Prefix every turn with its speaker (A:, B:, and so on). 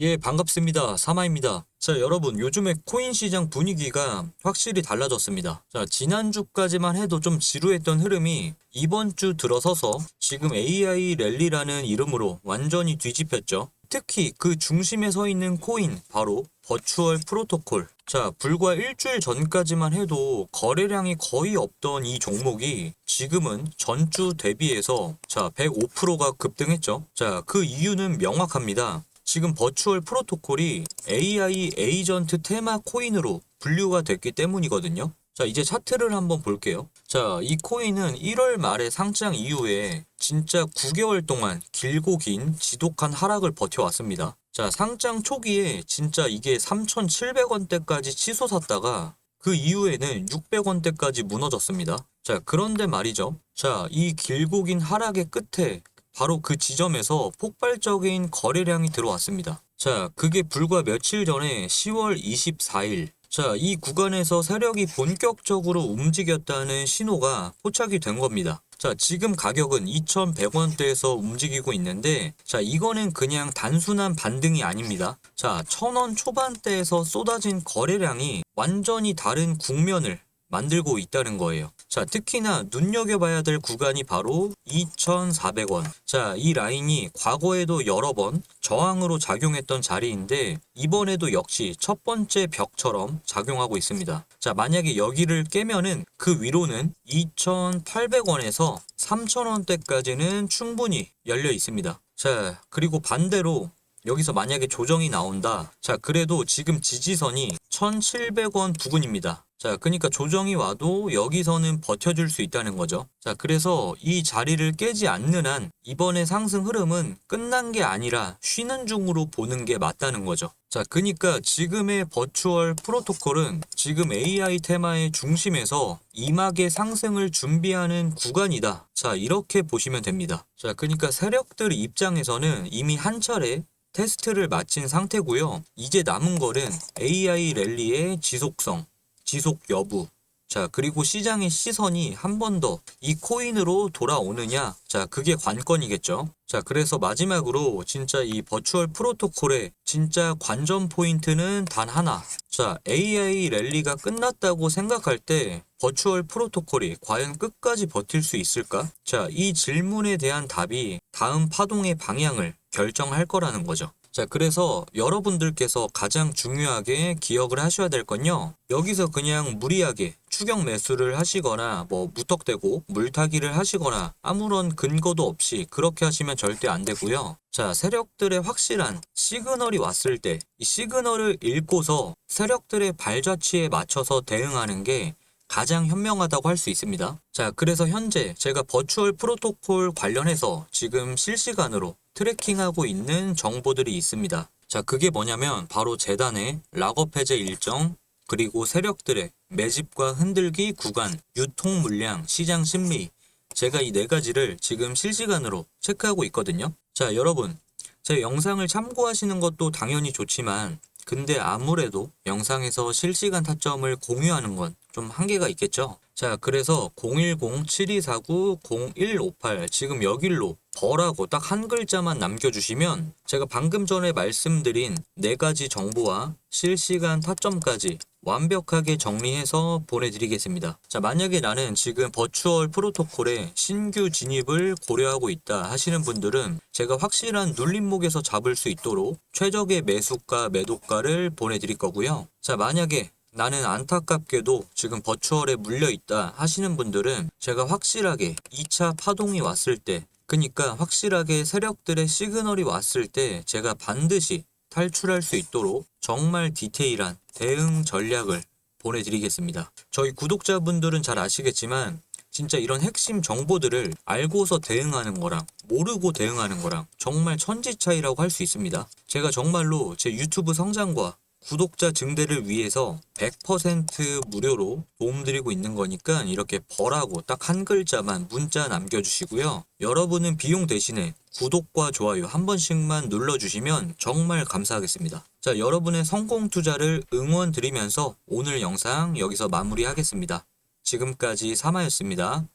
A: 예, 반갑습니다. 사마입니다. 자, 여러분, 요즘에 코인 시장 분위기가 확실히 달라졌습니다. 자, 지난주까지만 해도 좀 지루했던 흐름이 이번 주 들어서서 지금 AI 랠리라는 이름으로 완전히 뒤집혔죠. 특히 그 중심에 서 있는 코인, 바로 버추얼 프로토콜. 자, 불과 일주일 전까지만 해도 거래량이 거의 없던 이 종목이 지금은 전주 대비해서 자, 105%가 급등했죠. 자, 그 이유는 명확합니다. 지금 버추얼 프로토콜이 AI 에이전트 테마 코인으로 분류가 됐기 때문이거든요. 자, 이제 차트를 한번 볼게요. 자, 이 코인은 1월 말에 상장 이후에 진짜 9개월 동안 길고 긴 지독한 하락을 버텨왔습니다. 자, 상장 초기에 진짜 이게 3,700원대까지 치솟았다가 그 이후에는 600원대까지 무너졌습니다. 자, 그런데 말이죠. 자, 이 길고 긴 하락의 끝에 바로 그 지점에서 폭발적인 거래량이 들어왔습니다. 자, 그게 불과 며칠 전에 10월 24일. 자, 이 구간에서 세력이 본격적으로 움직였다는 신호가 포착이 된 겁니다. 자, 지금 가격은 2,100원대에서 움직이고 있는데, 자, 이거는 그냥 단순한 반등이 아닙니다. 자, 1,000원 초반대에서 쏟아진 거래량이 완전히 다른 국면을 만들고 있다는 거예요. 자, 특히나 눈여겨봐야 될 구간이 바로 2,400원. 자, 이 라인이 과거에도 여러 번 저항으로 작용했던 자리인데 이번에도 역시 첫 번째 벽처럼 작용하고 있습니다. 자, 만약에 여기를 깨면은 그 위로는 2,800원에서 3,000원대까지는 충분히 열려 있습니다. 자, 그리고 반대로 여기서 만약에 조정이 나온다. 자, 그래도 지금 지지선이 1,700원 부근입니다. 자, 그러니까 조정이 와도 여기서는 버텨줄 수 있다는 거죠. 자, 그래서 이 자리를 깨지 않는 한 이번의 상승 흐름은 끝난 게 아니라 쉬는 중으로 보는 게 맞다는 거죠. 자, 그러니까 지금의 버추얼 프로토콜은 지금 AI 테마의 중심에서 이막의 상승을 준비하는 구간이다. 자, 이렇게 보시면 됩니다. 자, 그러니까 세력들 입장에서는 이미 한 차례 테스트를 마친 상태고요. 이제 남은 거는 AI 랠리의 지속성, 지속 여부. 자, 그리고 시장의 시선이 한 번 더 이 코인으로 돌아오느냐? 자, 그게 관건이겠죠. 자, 그래서 마지막으로 진짜 이 버추얼 프로토콜의 진짜 관전 포인트는 단 하나. 자, AI 랠리가 끝났다고 생각할 때 버추얼 프로토콜이 과연 끝까지 버틸 수 있을까? 자, 이 질문에 대한 답이 다음 파동의 방향을 결정할 거라는 거죠. 자, 그래서 여러분들께서 가장 중요하게 기억을 하셔야 될 건요. 여기서 그냥 무리하게 추격 매수를 하시거나 뭐 무턱대고 물타기를 하시거나 아무런 근거도 없이 그렇게 하시면 절대 안 되고요. 자, 세력들의 확실한 시그널이 왔을 때 이 시그널을 읽고서 세력들의 발자취에 맞춰서 대응하는 게 가장 현명하다고 할 수 있습니다. 자, 그래서 현재 제가 버추얼 프로토콜 관련해서 지금 실시간으로 트래킹하고 있는 정보들이 있습니다. 자, 그게 뭐냐면 바로 재단의 락업 해제 일정, 그리고 세력들의 매집과 흔들기 구간, 유통 물량, 시장 심리. 제가 이 네 가지를 지금 실시간으로 체크하고 있거든요. 자, 여러분. 제 영상을 참고하시는 것도 당연히 좋지만 근데 아무래도 영상에서 실시간 타점을 공유하는 건 좀 한계가 있겠죠. 자, 그래서 010-7249-0158 지금 여길로 버라고 딱 한 글자만 남겨주시면 제가 방금 전에 말씀드린 네 가지 정보와 실시간 타점까지 완벽하게 정리해서 보내드리겠습니다. 자, 만약에 나는 지금 버추얼 프로토콜에 신규 진입을 고려하고 있다 하시는 분들은 제가 확실한 눌림목에서 잡을 수 있도록 최적의 매수가, 매도가를 보내드릴 거고요. 자, 만약에 나는 안타깝게도 지금 버추얼에 물려 있다 하시는 분들은 제가 확실하게 2차 파동이 왔을 때 그니까 확실하게 세력들의 시그널이 왔을 때 제가 반드시 탈출할 수 있도록 정말 디테일한 대응 전략을 보내드리겠습니다. 저희 구독자분들은 잘 아시겠지만 진짜 이런 핵심 정보들을 알고서 대응하는 거랑 모르고 대응하는 거랑 정말 천지 차이라고 할 수 있습니다. 제가 정말로 제 유튜브 성장과 구독자 증대를 위해서 100% 무료로 도움드리고 있는 거니까 이렇게 벌하고 딱 한 글자만 문자 남겨주시고요. 여러분은 비용 대신에 구독과 좋아요 한 번씩만 눌러주시면 정말 감사하겠습니다. 자, 여러분의 성공 투자를 응원 드리면서 오늘 영상 여기서 마무리하겠습니다. 지금까지 사마였습니다.